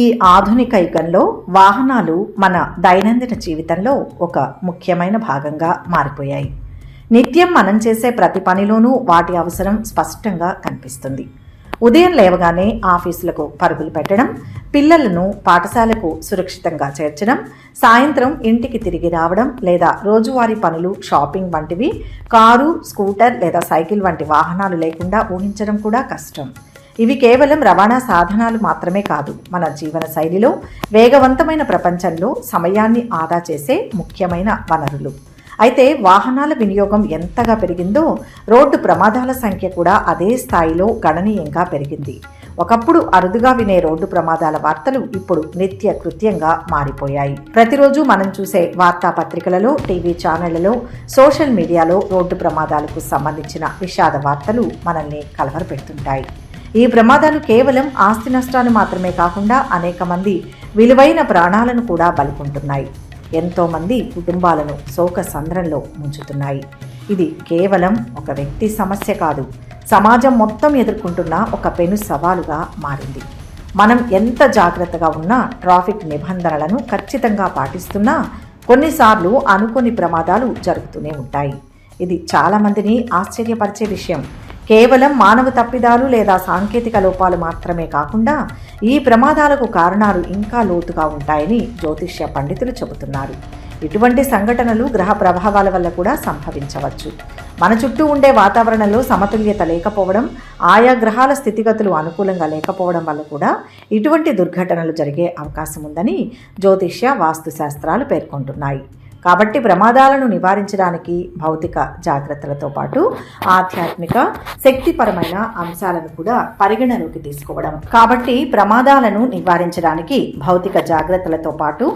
ఈ ఆధునిక యుగంలో వాహనాలు మన దైనందిన జీవితంలో ఒక ముఖ్యమైన భాగంగా మారిపోయాయి. నిత్యం మనం చేసే ప్రతి పనిలోనూ వాటి అవసరం స్పష్టంగా కనిపిస్తుంది. ఉదయం లేవగానే ఆఫీసులకు పరుగులు పెట్టడం పిల్లలను పాఠశాలకు సురక్షితంగా చేర్చడం సాయంత్రం ఇంటికి తిరిగి రావడం లేదా రోజువారీ పనులు షాపింగ్ వంటివి కారు స్కూటర్ లేదా సైకిల్ వంటి వాహనాలు లేకుండా ఊహించడం కూడా కష్టం. ఇవి కేవలం రవాణా సాధనాలు మాత్రమే కాదు. మన జీవన శైలిలో వేగవంతమైన ప్రపంచంలో సమయాన్ని ఆదా చేసే ముఖ్యమైన వనరులు. అయితే వాహనాల వినియోగం ఎంతగా పెరిగిందో రోడ్డు ప్రమాదాల సంఖ్య కూడా అదే స్థాయిలో గణనీయంగా పెరిగింది. ఒకప్పుడు అరుదుగా వినే రోడ్డు ప్రమాదాల వార్తలు ఇప్పుడు నిత్య కృత్యంగా మారిపోయాయి. ప్రతిరోజు మనం చూసే వార్తాపత్రికలలో టీవీ ఛానళ్ళలో సోషల్ మీడియాలో రోడ్డు ప్రమాదాలకు సంబంధించిన విషాద వార్తలు మనల్ని కలవరపెడుతుంటాయి. ఈ ప్రమాదాలు కేవలం ఆస్తి నష్టాలు మాత్రమే కాకుండా అనేక మంది విలువైన ప్రాణాలను కూడా బలికుంటున్నాయి. ఎంతోమంది కుటుంబాలను శోక సంద్రంలో ముంచుతున్నాయి. ఇది కేవలం ఒక వ్యక్తి సమస్య కాదు. సమాజం మొత్తం ఎదుర్కొంటున్న ఒక పెను సవాలుగా మారింది. మనం ఎంత జాగ్రత్తగా ఉన్నా ట్రాఫిక్ నిబంధనలను ఖచ్చితంగా పాటిస్తున్నా కొన్నిసార్లు అనుకోని ప్రమాదాలు జరుగుతూనే ఉంటాయి. ఇది చాలామందిని ఆశ్చర్యపరిచే విషయం. కేవలం మానవ తప్పిదాలు లేదా సాంకేతిక లోపాలు మాత్రమే కాకుండా ఈ ప్రమాదాలకు కారణాలు ఇంకా లోతుగా ఉంటాయని జ్యోతిష్య పండితులు చెబుతున్నారు. ఇటువంటి సంఘటనలు గ్రహ ప్రభావాల వల్ల కూడా సంభవించవచ్చు. మన చుట్టూ ఉండే వాతావరణంలో సమతుల్యత లేకపోవడం ఆయా గ్రహాల స్థితిగతులు అనుకూలంగా లేకపోవడం వల్ల కూడా ఇటువంటి దుర్ఘటనలు జరిగే అవకాశం ఉందని జ్యోతిష్య వాస్తు శాస్త్రాలు పేర్కొంటున్నాయి. కాబట్టి ప్రమాదాలను నివారించడానికి భౌతిక జాగ్రత్తలతో పాటు ఆధ్యాత్మిక శక్తిపరమైన అంశాలను కూడా పరిగణలోకి తీసుకోవడం. కాబట్టి ప్రమాదాలను నివారించడానికి భౌతిక జాగ్రత్తలతో పాటు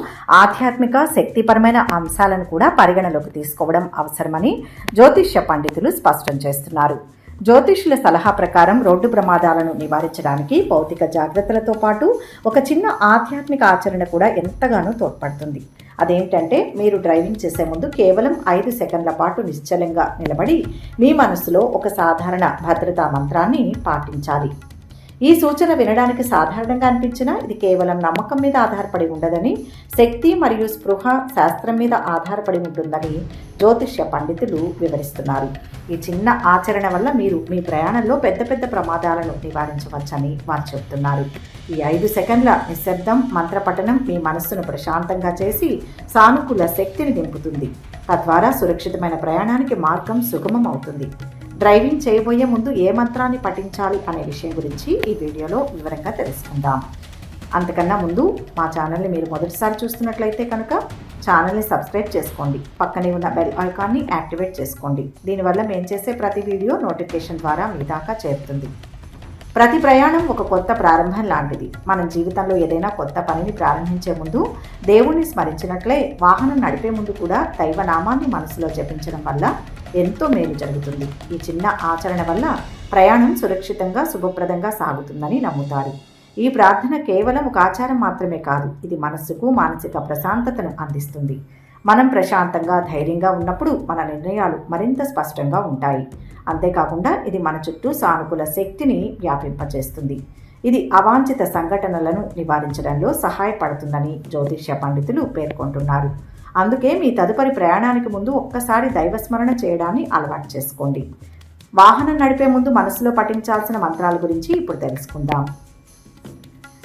ఆధ్యాత్మిక శక్తిపరమైన అంశాలను కూడా పరిగణలోకి తీసుకోవడం అవసరమని జ్యోతిష్య పండితులు స్పష్టం చేస్తున్నారు. జ్యోతిష్యుల సలహా ప్రకారం రోడ్డు ప్రమాదాలను నివారించడానికి భౌతిక జాగ్రత్తలతో పాటు ఒక చిన్న ఆధ్యాత్మిక ఆచరణ కూడా ఎంతగానో తోడ్పడుతుంది. అదేంటంటే మీరు డ్రైవింగ్ చేసే ముందు కేవలం ఐదు సెకండ్ల పాటు నిశ్చలంగా నిలబడి మీ మనసులో ఒక సాధారణ భద్రతా మంత్రాన్ని పాటించాలి. ఈ సూచన వినడానికి సాధారణంగా అనిపించినా ఇది కేవలం నమ్మకం మీద ఆధారపడి ఉండదని శక్తి మరియు స్పృహ శాస్త్రం మీద ఆధారపడి ఉంటుందని జ్యోతిష్య పండితులు వివరిస్తున్నారు. ఈ చిన్న ఆచరణ వల్ల మీరు మీ ప్రయాణంలో పెద్ద పెద్ద ప్రమాదాలను నివారించవచ్చని వారు చెబుతున్నారు. ఈ ఐదు సెకండ్ల నిశ్శబ్దం మంత్రపఠనం మీ మనస్సును ప్రశాంతంగా చేసి సానుకూల శక్తిని నింపుతుంది. తద్వారా సురక్షితమైన ప్రయాణానికి మార్గం సుగమం అవుతుంది డ్రైవింగ్ చేయబోయే ముందు ఏ మంత్రాన్ని పఠించాలి అనే విషయం గురించి ఈ వీడియోలో వివరంగా తెలుసుకుందాం. అంతకన్నా ముందు మా ఛానల్ని మీరు మొదటిసారి చూస్తున్నట్లయితే కనుక ఛానల్ని సబ్స్క్రైబ్ చేసుకోండి. పక్కనే ఉన్న బెల్ ఐకాన్ని యాక్టివేట్ చేసుకోండి. దీనివల్ల మేము చేసే ప్రతి వీడియో నోటిఫికేషన్ ద్వారా మీ దాకా చేరుతుంది. ప్రతి ప్రయాణం ఒక కొత్త ప్రారంభం లాంటిది. మన జీవితంలో ఏదైనా కొత్త పనిని ప్రారంభించే ముందు దేవుణ్ణి స్మరించినట్లే వాహనం నడిపే ముందు కూడా దైవనామాన్ని మనసులో జపించడం వల్ల ఎంతో మేలు జరుగుతుంది. ఈ చిన్న ఆచరణ వల్ల ప్రయాణం సురక్షితంగా శుభప్రదంగా సాగుతుందని నమ్ముతారు. ఈ ప్రార్థన కేవలం ఒక ఆచారం మాత్రమే కాదు ఇది మనస్సుకు మానసిక ప్రశాంతతను అందిస్తుంది. మనం ప్రశాంతంగా ధైర్యంగా ఉన్నప్పుడు మన నిర్ణయాలు మరింత స్పష్టంగా ఉంటాయి. అంతేకాకుండా ఇది మన చుట్టూ సానుకూల శక్తిని వ్యాపింపచేస్తుంది ఇది అవాంఛిత సంఘటనలను నివారించడంలో సహాయపడుతుందని జ్యోతిష్య పండితులు పేర్కొంటున్నారు. అందుకే మీ తదుపరి ప్రయాణానికి ముందు ఒక్కసారి దైవస్మరణ చేయడాన్ని అలవాటు చేసుకోండి. వాహనం నడిపే ముందు మనసులో పఠించాల్సిన మంత్రాల గురించి ఇప్పుడు తెలుసుకుందాం.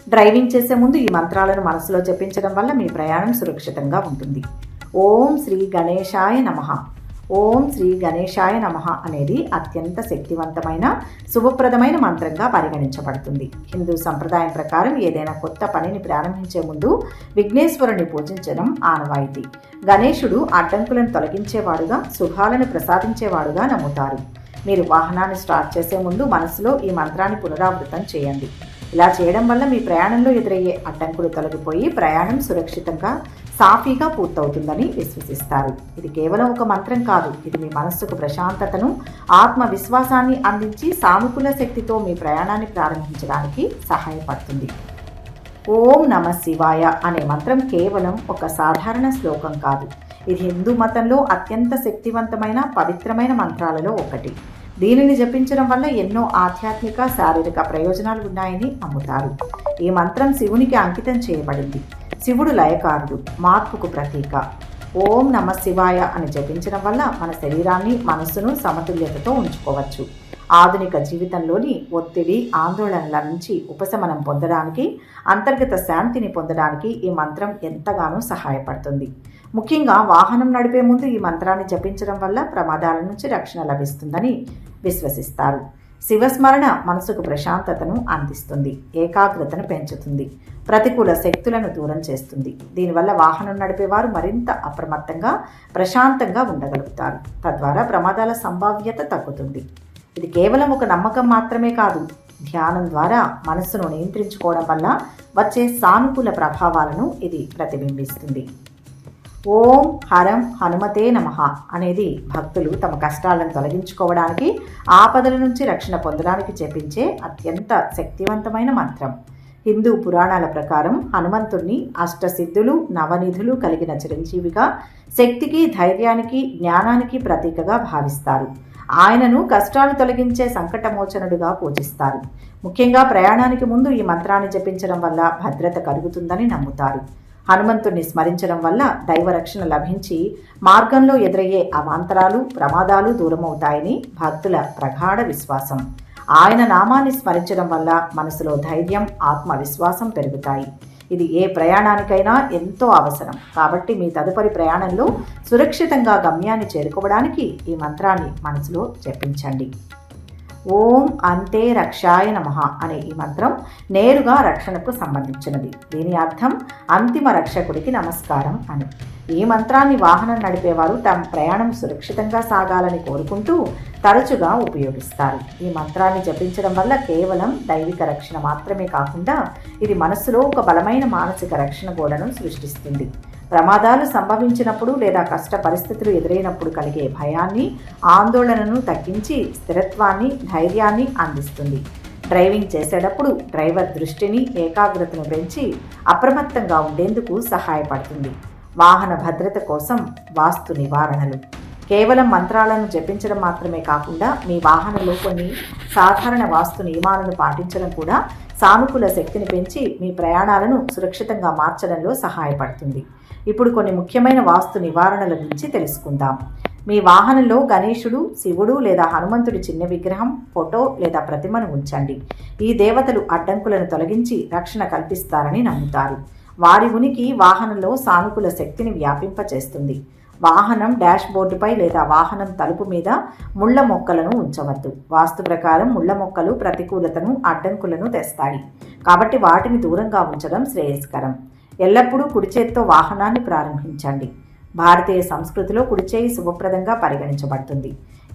డ్రైవింగ్ చేసే ముందు ఈ మంత్రాలను మనసులో జపించడం వల్ల మీ ప్రయాణం సురక్షితంగా ఉంటుంది. ఓం శ్రీ గణేశాయ నమ. ఓం శ్రీ గణేశాయ నమ అనేది అత్యంత శక్తివంతమైన శుభప్రదమైన మంత్రంగా పరిగణించబడుతుంది. హిందూ సంప్రదాయం ప్రకారం ఏదైనా కొత్త పనిని ప్రారంభించే ముందు విఘ్నేశ్వరుని పూజించడం ఆనవాయితీ. గణేశుడు అడ్డంకులను తొలగించేవాడుగా శుభాలను ప్రసాదించేవాడుగా నమ్ముతారు. మీరు వాహనాన్ని స్టార్ట్ చేసే ముందు మనసులో ఈ మంత్రాన్ని పునరావృతం చేయండి. ఇలా చేయడం వల్ల మీ ప్రయాణంలో ఎదురయ్యే అడ్డంకులు తొలగిపోయి ప్రయాణం సురక్షితంగా సాఫీగా పూర్తవుతుందని విశ్వసిస్తారు. ఇది కేవలం ఒక మంత్రం కాదు. ఇది మీ మనస్సుకు ప్రశాంతతను ఆత్మవిశ్వాసాన్ని అందించి సానుకూల శక్తితో మీ ప్రయాణాన్ని ప్రారంభించడానికి సహాయపడుతుంది. ఓం నమ శివాయ అనే మంత్రం కేవలం ఒక సాధారణ శ్లోకం కాదు. ఇది హిందూ మతంలో అత్యంత శక్తివంతమైన పవిత్రమైన మంత్రాలలో ఒకటి. దీనిని జపించడం వల్ల ఎన్నో ఆధ్యాత్మిక శారీరక ప్రయోజనాలు ఉన్నాయని నమ్ముతారు. ఈ మంత్రం శివునికి అంకితం చేయబడింది. శివుడు లయకారుడు మార్పుకు ప్రతీక. ఓం నమ శివాయ అని జపించడం వల్ల మన శరీరాన్ని మనస్సును సమతుల్యతతో ఉంచుకోవచ్చు. ఆధునిక జీవితంలోని ఒత్తిడి ఆందోళనల నుంచి ఉపశమనం పొందడానికి అంతర్గత శాంతిని పొందడానికి ఈ మంత్రం ఎంతగానో సహాయపడుతుంది. ముఖ్యంగా వాహనం నడిపే ముందు ఈ మంత్రాన్ని జపించడం వల్ల ప్రమాదాల నుంచి రక్షణ లభిస్తుందని విశ్వసిస్తారు. శివస్మరణ మనసుకు ప్రశాంతతను అందిస్తుంది ఏకాగ్రతను పెంచుతుంది ప్రతికూల శక్తులను దూరం చేస్తుంది. దీనివల్ల వాహనం నడిపేవారు మరింత అప్రమత్తంగా ప్రశాంతంగా ఉండగలుగుతారు. తద్వారా ప్రమాదాల సంభావ్యత తగ్గుతుంది. ఇది కేవలం ఒక నమ్మకం మాత్రమే కాదు. ధ్యానం ద్వారా మనస్సును నియంత్రించుకోవడం వల్ల వచ్చే సానుకూల ప్రభావాలను ఇది ప్రతిబింబిస్తుంది. ఓం హరం హనుమతే నమ అనేది భక్తులు తమ కష్టాలను తొలగించుకోవడానికి ఆపదల నుంచి రక్షణ పొందడానికి చెప్పించే అత్యంత శక్తివంతమైన మంత్రం. హిందూ పురాణాల ప్రకారం హనుమంతుణ్ణి అష్టసిద్ధులు నవనిధులు కలిగిన చిరంజీవిగా శక్తికి ధైర్యానికి జ్ఞానానికి ప్రతీకగా భావిస్తారు. ఆయనను కష్టాలు తొలగించే సంకటమోచనుడుగా పూజిస్తారు. ముఖ్యంగా ప్రయాణానికి ముందు ఈ మంత్రాన్ని జపించడం వల్ల భద్రత కలుగుతుందని నమ్ముతారు. హనుమంతుణ్ణి స్మరించడం వల్ల దైవరక్షణ లభించి మార్గంలో ఎదురయ్యే అవాంతరాలు ప్రమాదాలు దూరమవుతాయని భక్తుల ప్రగాఢ విశ్వాసం. ఆయన నామాన్ని స్మరించడం వల్ల మనసులో ధైర్యం ఆత్మవిశ్వాసం పెరుగుతాయి. ఇది ఏ ప్రయాణానికైనా ఎంతో అవసరం. కాబట్టి మీ తదుపరి ప్రయాణంలో సురక్షితంగా గమ్యాన్ని చేరుకోవడానికి ఈ మంత్రాన్ని మనసులో జపించండి. ఓం అంతే రక్షాయ నమ అనే ఈ మంత్రం నేరుగా రక్షణకు సంబంధించినది. దీని అర్థం అంతిమ రక్షకుడికి నమస్కారం అని. ఈ మంత్రాన్ని వాహనం నడిపేవారు తమ ప్రయాణం సురక్షితంగా సాగాలని కోరుకుంటూ తరచుగా ఉపయోగిస్తారు. ఈ మంత్రాన్ని జపించడం వల్ల కేవలం దైవిక రక్షణ మాత్రమే కాకుండా ఇది మనస్సులో ఒక బలమైన మానసిక రక్షణ గోడను సృష్టిస్తుంది. ప్రమాదాలు సంభవించినప్పుడు లేదా కష్ట పరిస్థితులు ఎదురైనప్పుడు కలిగే భయాన్ని ఆందోళనను తగ్గించి స్థిరత్వాన్ని ధైర్యాన్ని అందిస్తుంది. డ్రైవింగ్ చేసేటప్పుడు డ్రైవర్ దృష్టిని ఏకాగ్రతను పెంచి అప్రమత్తంగా ఉండేందుకు సహాయపడుతుంది. వాహన భద్రత కోసం వాస్తు నివారణలు. కేవలం మంత్రాలను జపించడం మాత్రమే కాకుండా మీ వాహనంలో కొన్ని సాధారణ వాస్తు నియమాలను పాటించడం కూడా సానుకూల శక్తిని పెంచి మీ ప్రయాణాలను సురక్షితంగా మార్చడంలో సహాయపడుతుంది. ఇప్పుడు కొన్ని ముఖ్యమైన వాస్తు నివారణల గురించి తెలుసుకుందాం. మీ వాహనంలో గణేశుడు శివుడు లేదా హనుమంతుడి చిన్న విగ్రహం ఫోటో లేదా ప్రతిమను ఉంచండి. ఈ దేవతలు అడ్డంకులను తొలగించి రక్షణ కల్పిస్తారని నమ్ముతారు. వారి ఉనికి వాహనంలో సానుకూల శక్తిని వ్యాపింపచేస్తుంది. వాహనం డాష్ బోర్డుపై లేదా వాహనం తలుపు మీద ముళ్ళ మొక్కలను ఉంచవద్దు. వాస్తు ప్రకారం ముళ్ళ మొక్కలు ప్రతికూలతను అడ్డంకులను తెస్తాయి. కాబట్టి వాటిని దూరంగా ఉంచడం శ్రేయస్కరం. ఎల్లప్పుడూ కుడి చేత్తో వాహనాన్ని ప్రారంభించండి. భారతీయ సంస్కృతిలో కుడిచేయి శుభప్రదంగా పరిగణించబడుతుంది.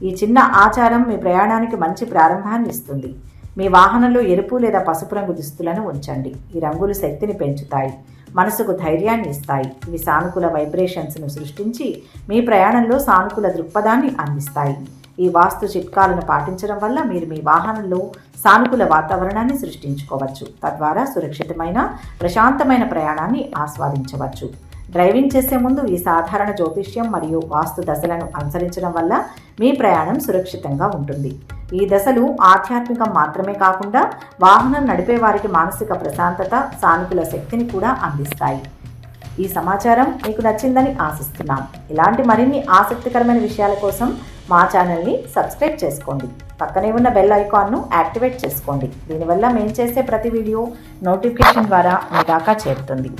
ఈ చిన్న ఆచారం మీ ప్రయాణానికి మంచి ప్రారంభాన్ని ఇస్తుంది. మీ వాహనంలో ఎరుపు లేదా పసుపు రంగు దుస్తులను ఉంచండి. ఈ రంగులు శక్తిని పెంచుతాయి మనసుకు ధైర్యాన్ని ఇస్తాయి. ఇవి సానుకూల వైబ్రేషన్స్ను సృష్టించి మీ ప్రయాణంలో సానుకూల దృక్పథాన్ని అందిస్తాయి. ఈ వాస్తు చిట్కాలను పాటించడం వల్ల మీరు మీ వాహనంలో సానుకూల వాతావరణాన్ని సృష్టించుకోవచ్చు. తద్వారా సురక్షితమైన ప్రశాంతమైన ప్రయాణాన్ని ఆస్వాదించవచ్చు. డ్రైవింగ్ చేసే ముందు ఈ సాధారణ జ్యోతిష్యం మరియు వాస్తు దశలను అనుసరించడం వల్ల మీ ప్రయాణం సురక్షితంగా ఉంటుంది. ఈ దశలు ఆధ్యాత్మికం మాత్రమే కాకుండా వాహనం నడిపే వారికి మానసిక ప్రశాంతత సానుకూల శక్తిని కూడా అందిస్తాయి. ఈ సమాచారం మీకు నచ్చిందని ఆశిస్తున్నాం. ఇలాంటి మరిన్ని ఆసక్తికరమైన విషయాల కోసం మా ఛానల్ని సబ్స్క్రైబ్ చేసుకోండి. పక్కనే ఉన్న బెల్ ఐకాన్ను యాక్టివేట్ చేసుకోండి. దీనివల్ల మేము చేసే ప్రతి వీడియో నోటిఫికేషన్ ద్వారా మీ దాకా చేరుతుంది.